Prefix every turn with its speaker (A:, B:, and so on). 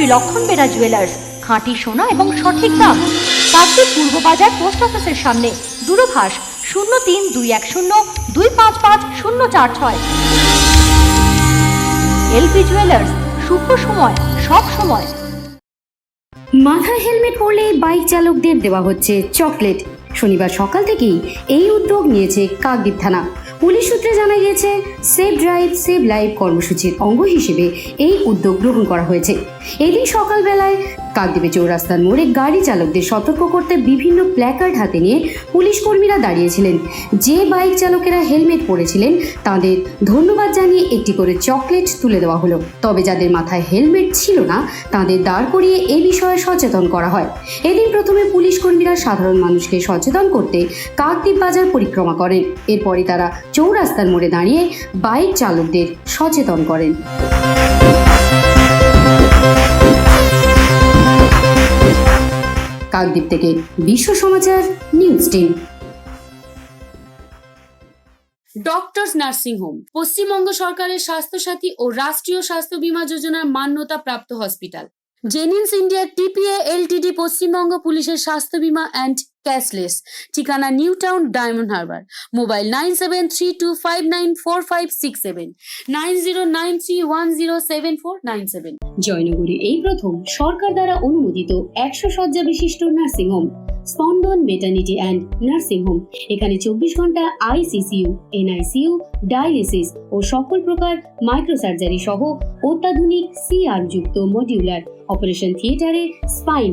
A: শ্রী লক্ষণ বেরা জুয়েলার্স খাঁটি সোনা এবং সঠিক দাম। কাকদ্বীপ পূর্ব বাজার পোস্ট অফিসের সামনে, দূরভাষ শূন্য তিন দুই এক শূন্য দুই পাঁচ পাঁচ শূন্য চার ছয়। এলপি জুয়েলার্স শুভ সময়, সব সময়।
B: মাথায় হেলমেট পরলে বাইক চালকদের দেওয়া হচ্ছে চকলেট শনিবার সকাল থেকেই এই উদ্যোগ নিয়েছে কাকদ্বীপ থানা। পুলিশ সূত্রে জানা গিয়েছে সেভ ড্রাইভ সেভ লাইভ কর্মসূচির অঙ্গ হিসেবে এই উদ্যোগ গ্রহণ করা হয়েছে। এদিন সকালবেলায় কাকদ্বীপে চৌরাস্তার মোড়ে গাড়ি চালকদের সতর্ক করতে বিভিন্ন প্ল্যাকার্ড হাতে নিয়ে পুলিশ কর্মীরা দাঁড়িয়েছিলেন। যে বাইক চালকেরা হেলমেট পরেছিলেন, তাদের ধন্যবাদ জানিয়ে একটি করে চকলেট তুলে দেওয়া হলো। তবে যাদের মাথায় হেলমেট ছিল না, তাদের দাঁড় করিয়ে এ বিষয়ে সচেতন করা হয়। এদিন প্রথমে পুলিশ কর্মীরা সাধারণ মানুষকে সচেতন করতে কাকদ্বীপ বাজার পরিক্রমা করেন। এরপরই তারা চৌরাস্তার মোড়ে দাঁড়িয়ে বাইক চালকদের সচেতন করেন। কাকদ্বীপ থেকে Bishwa Samachar news team
C: doctors nursing home Paschimbanga সরকারের স্বাস্থ্যসাথী ও রাষ্ট্রীয় স্বাস্থ্য বীমা যোজনার মান্যতা প্রাপ্ত hospital Genins India TPA LTD Paschimbanga পুলিশের স্বাস্থ্য বীমা অ্যান্ড ক্যাশলেস ঠিকানা New Town Diamond Harbour mobile nine seven three two five nine four five six seven. Nine zero nine three one zero seven four nine seven.
B: জয়নগরে এই প্রথম সরকার দ্বারা অনুমোদিত একশো শয্যা বিশিষ্ট nursing home Spandan maternity and nursing home এখানে চব্বিশ ঘণ্টা আইসিসিউ এনআইসিউ ডায়ালিসিস ও সকল প্রকার মাইক্রোসার্জারি সহ অত্যাধুনিক সিআর যুক্ত মডিউলার অপারেশন থিয়েটারে স্পাইন